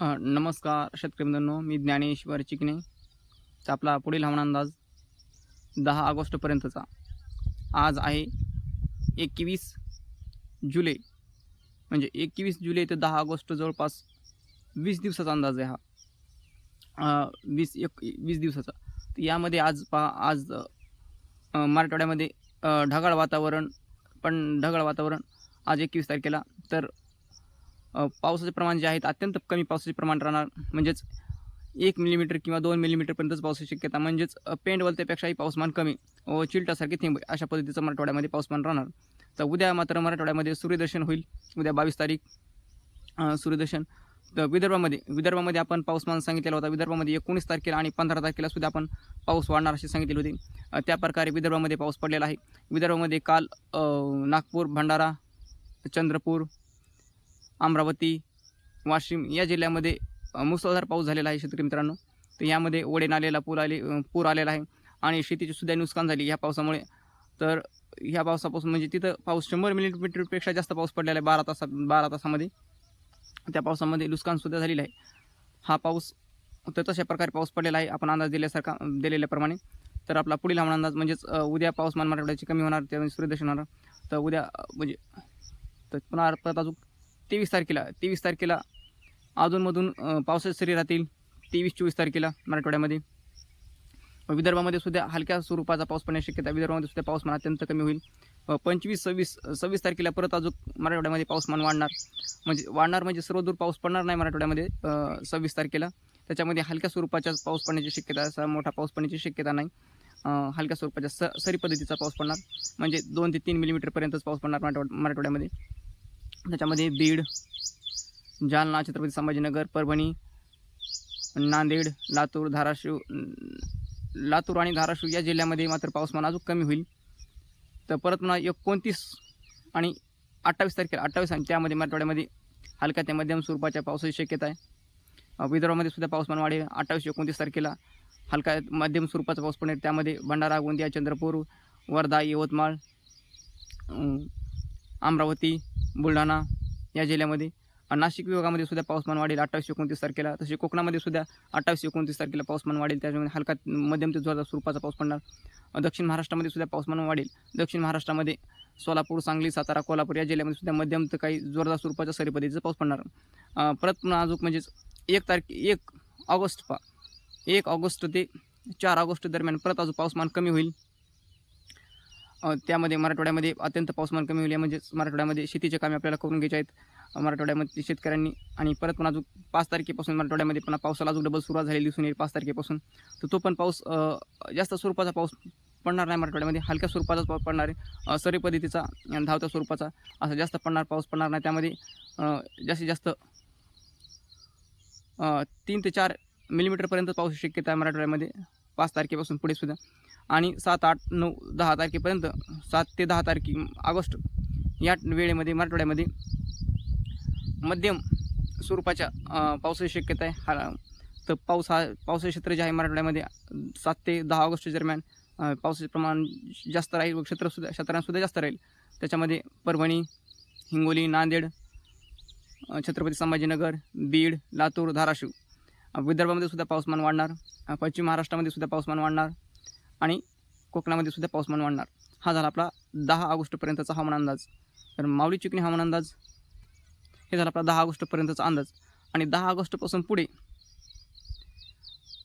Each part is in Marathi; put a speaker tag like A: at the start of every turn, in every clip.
A: नमस्कार शेतकरी मित्रांनो. मी ज्ञानेश्वर चिकणे तर आपला पुढील हवामान अंदाज दहा ऑगस्टपर्यंतचा. आज आहे एकवीस जुलै. म्हणजे एकवीस जुलै ते दहा ऑगस्ट जवळपास वीस दिवसाचा अंदाज आहे हा. वीस एक वीस दिवसाचा. तर यामध्ये आज पहा आज मराठवाड्यामध्ये ढगाळ वातावरण पण ढगाळ वातावरण आज एकवीस तारखेला. तर पावसाचे प्रमाण जे आहेत अत्यंत कमी पावसाचे प्रमाण राहणार. म्हणजेच एक मिलीमीटर किंवा दोन मिलीमीटरपर्यंतच पावसाची शक्यता. म्हणजेच पेंडवलतेपेक्षाही पाऊसमान कमी व चिलटासारखे थेंब अशा पद्धतीचं मराठवाड्यामध्ये पाऊसमान राहणार. तर उद्या मात्र मराठवाड्यामध्ये सूर्यदर्शन होईल. उद्या बावीस तारीख सूर्यदर्शन. तर विदर्भामध्ये विदर्भामध्ये आपण पाऊसमान सांगितलेला होता. विदर्भामध्ये एकोणीस तारखेला आणि पंधरा तारखेला सुद्धा आपण पाऊस वाढणार असे सांगितले होते. त्या प्रकारे विदर्भामध्ये पाऊस पडलेला आहे. विदर्भामध्ये काल नागपूर भंडारा चंद्रपूर अमरावती वाशिम या जिल्ह्यामध्ये मुसळधार पाऊस झालेला आहे शेतकरी मित्रांनो. तर यामध्ये ओढे नालेला पूर आले पूर आलेला आहे आणि शेतीची सुद्धा नुकसान झाली ह्या पावसामुळे. तर ह्या पावसापासून म्हणजे तिथं पाऊस शंभर मिलीमीटरपेक्षा जास्त पाऊस पडलेला आहे बारा तासा बारा तासामध्ये. त्या पावसामध्ये नुकसानसुद्धा झालेलं आहे. हा पाऊस तर तशा प्रकारे पाऊस पडलेला आहे. आपण अंदाज दिल्यासारखा दिलेल्याप्रमाणे. तर आपला पुढील हवामान अंदाज म्हणजेच उद्या पाऊसमान मराठवाड्याची कमी होणार त्यामुळे सूर्यदर्शन होणार. तर उद्या म्हणजे तर पुन्हा परत अजून तेवीस तारखेला तेवीस तारखेला अधूनमधून अ, पावसाचे सरी राहतील. तेवीस चोवीस तारखेला मराठवाड्यामध्ये. विदर्भामध्ये सुद्धा हलक्या स्वरूपाचा पाऊस पडण्याची शक्यता विदर्भामध्ये सुद्धा पाऊसमान अत्यंत कमी होईल. पंचवीस सव्वीस सव्वीस तारखेला परत अजून मराठवाड्यामध्ये पाऊसमान वाढणार. म्हणजे वाढणार म्हणजे सर्वदूर पाऊस पडणार नाही मराठवाड्यामध्ये सव्वीस तारखेला. त्याच्यामध्ये हलक्या स्वरूपाच्या पाऊस पडण्याची शक्यता असा मोठा पाऊस पडण्याची शक्यता नाही. हलक्या स्वरूपाच्या स सरी पद्धतीचा पाऊस पडणार. म्हणजे दोन ते तीन मिलीमीटरपर्यंतच पाऊस पडणार मराठवाड मराठवाड्यामध्ये. त्याच्यामध्ये बीड जालना छत्रपती संभाजीनगर परभणी नांदेड लातूर धाराशिव लातूर आणि धाराशिव या जिल्ह्यामध्ये मात्र पाऊसमान अजून कमी होईल. तर परत पुन्हा एकोणतीस आणि अठ्ठावीस तारखेला अठ्ठावीस आणि त्यामध्ये मराठवाड्यामध्ये हलक्या ते मध्यम स्वरूपाच्या पावसाची शक्यता आहे. विदर्भामध्ये सुद्धा पाऊसमान वाढेल. अठ्ठावीस एकोणतीस तारखेला हलका मध्यम स्वरूपाचा पाऊस पडेल. त्यामध्ये भंडारा गोंदिया चंद्रपूर वर्धा यवतमाळ अमरावती बुलढाणा या जिल्ह्यामध्ये. नाशिक विभागामध्ये सुद्धा पाऊसमान वाढेल अठ्ठावीस एकोणतीस तारखेला. तसे कोकणामध्ये सुद्धा अठ्ठावीस एकोणतीस तारखेला पाऊसमान वाढेल. त्याच्यामध्ये हलका मध्यम ते जोरदार स्वरूपाचा पाऊस पडणार. दक्षिण महाराष्ट्रामध्ये सुद्धा पाऊसमान वाढेल. दक्षिण महाराष्ट्रामध्ये सोलापूर सांगली सातारा कोल्हापूर या जिल्ह्यामध्ये सुद्धा मध्यम तर काही जोरदार स्वरूपाचा सरी पद्धतीचा पाऊस पडणार. परत पुन्हा अजून म्हणजेच एक तारखे एक ऑगस्ट पा एक ऑगस्ट ते चार ऑगस्ट दरम्यान परत अजून पाऊसमान कमी होईल. त्यामध्ये मराठवाड्यामध्ये अत्यंत पाऊसमान कमी होईल. म्हणजेच मराठवाड्यामध्ये शेतीचे कामे आपल्याला करून घ्यायचे आहेत. मराठवाड्यामध्ये शेतकऱ्यांनी आणि परत पण अजून पाच तारखेपासून मराठवाड्यामध्ये पण पावसाला अजून डबल सुरुवात झालेली दिसून येईल पाच तारखेपासून. तर तो पण पाऊस जास्त स्वरूपाचा पाऊस पडणार नाही मराठवाड्यामध्ये. हलक्या स्वरूपाचाच पाऊस पडणार आहे. सरी पद्धतीचा धावत्या स्वरूपाचा असा जास्त पडणार पाऊस पडणार नाही. त्यामध्ये जास्तीत जास्त तीन ते चार मिलीमीटरपर्यंत पाऊस शक्यता आहे मराठवाड्यामध्ये. पाच तारखेपासून पुढे सुद्धा. आणि सात आठ नऊ दहा तारखेपर्यंत सात ते दहा तारखे ऑगस्ट या वेळेमध्ये मराठवाड्यामध्ये मध्यम स्वरूपाच्या पावसाची शक्यता आहे. हा तर पाऊस हा पावसाचे क्षेत्र जे आहे मराठवाड्यामध्ये सात ते दहा ऑगस्ट दरम्यान पावसाचे प्रमाण जास्त राहील व क्षेत्रसुद्धा क्षेत्रांसुद्धा जास्त राहील. त्याच्यामध्ये परभणी हिंगोली नांदेड छत्रपती संभाजीनगर बीड लातूर धाराशिव विदर्भामध्ये सुद्धा पाऊसमान वाढणार पश्चिम महाराष्ट्रामध्ये सुद्धा पाऊसमान वाढणार आणि कोकणामध्ये सुद्धा पाऊसमान वाढणार. हा झाला आपला दहा ऑगस्टपर्यंतचा हवामान अंदाज. तर माऊली चिकणी हवामान अंदाज हे झाला आपला दहा ऑगस्टपर्यंतचा अंदाज. आणि दहा ऑगस्टपासून पुढे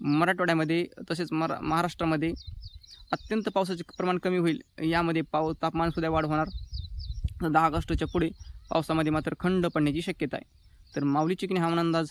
A: मराठवाड्यामध्ये तसेच मरा महाराष्ट्रामध्ये अत्यंत पावसाचे प्रमाण कमी होईल यामध्ये पाव तापमानसुद्धा वाढ होणार. दहा ऑगस्टच्या पुढे पावसामध्ये मात्र खंड पडण्याची शक्यता आहे. तर माऊली चिकणी हवामान अंदाज